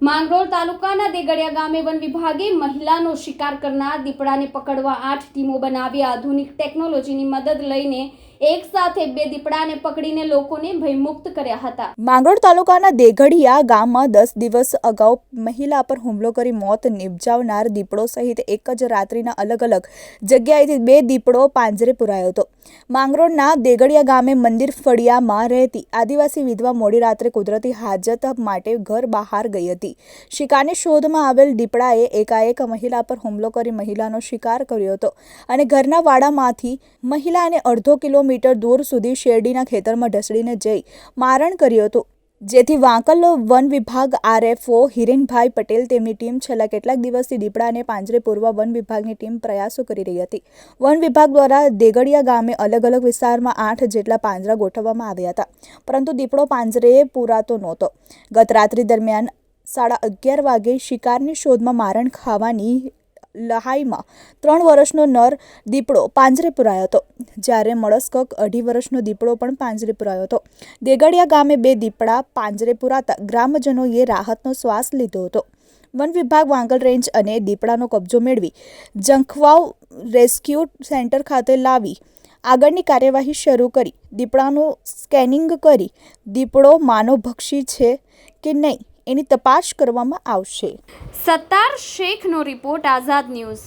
માંગરોળ તાલુકાના દેગડિયા ગામે વન વિભાગે મહિલાનો શિકાર કરનાર દીપડાને પકડવા આઠ ટીમો બનાવી આધુનિક ટેકનોલોજીની મદદ લઈને એક સાથે બે દીપડાને પકડીને લોકોને ભયમુક્ત કર્યા હતા. માંગરોળ તાલુકાના દેઘડીયા ગામમાં દસ દિવસ અગાઉ મહિલા પર હુમલો કરી મોત નિપજાવનાર દીપડો સહિત એક જ રાત્રિના અલગ અલગ જગ્યાએથી બે દીપડો પાંજરે પુરાયો હતો. માંગરોળના દેગડિયા ગામે મંદિર ફળિયામાં રહેતી આદિવાસી વિધવા મોડી રાત્રે કુદરતી હાજત માટે ઘર બહાર ગઈ હતી. શિકારની શોધમાં આવેલ દીપડાએ એકાએક મહિલા પર હુમલો કરી મહિલાનો શિકાર કર્યો હતો અને ઘરના વાડામાંથી મહિલાને અડધો કિલોમીટર દૂર સુધી શેરડીના ખેતરમાં ઢસડીને જઈ મારણ કર્યું હતું. જેથી વાંકલ વન વિભાગ આરએફઓ હિરેનભાઈ પટેલ તેમની ટીમ છેલ્લા કેટલાક દિવસથી દીપડાને પાંજરે પૂરવા વન વિભાગની ટીમ પ્રયાસો કરી રહી હતી. વન વિભાગ દ્વારા દેગડિયા ગામે અલગ અલગ વિસ્તારમાં આઠ જેટલા પાંજરા ગોઠવવામાં આવ્યા હતા. પરંતુ દીપડો પાંજરે પૂરાતો નહોતો. ગત રાત્રિ દરમિયાન સાડા અગિયાર વાગે શિકારની શોધમાં મારણ ખાવાની લહાઈમાં ત્રણ વર્ષનો નર દીપડો પાંજરે પુરાયો હતો. જ્યારે મળસ્કક અઢી વર્ષનો દીપડો પણ પાંજરે પુરાયો હતો. દેગડિયા ગામે બે દીપડા પાંજરે પુરાતા ગ્રામજનોએ રાહતનો શ્વાસ લીધો હતો. વન વિભાગ વાંગલ રેન્જ અને દીપડાનો કબજો મેળવી જંખવાવ રેસ્ક્યુ સેન્ટર ખાતે લાવી આગળની કાર્યવાહી શરૂ કરી. દીપડાનું સ્કેનિંગ કરી દીપડો માનવભક્ષી છે કે નહીં એની તપાસ કરવામાં આવશે. સત્તાર શેખનો રિપોર્ટ આઝાદ ન્યૂઝ.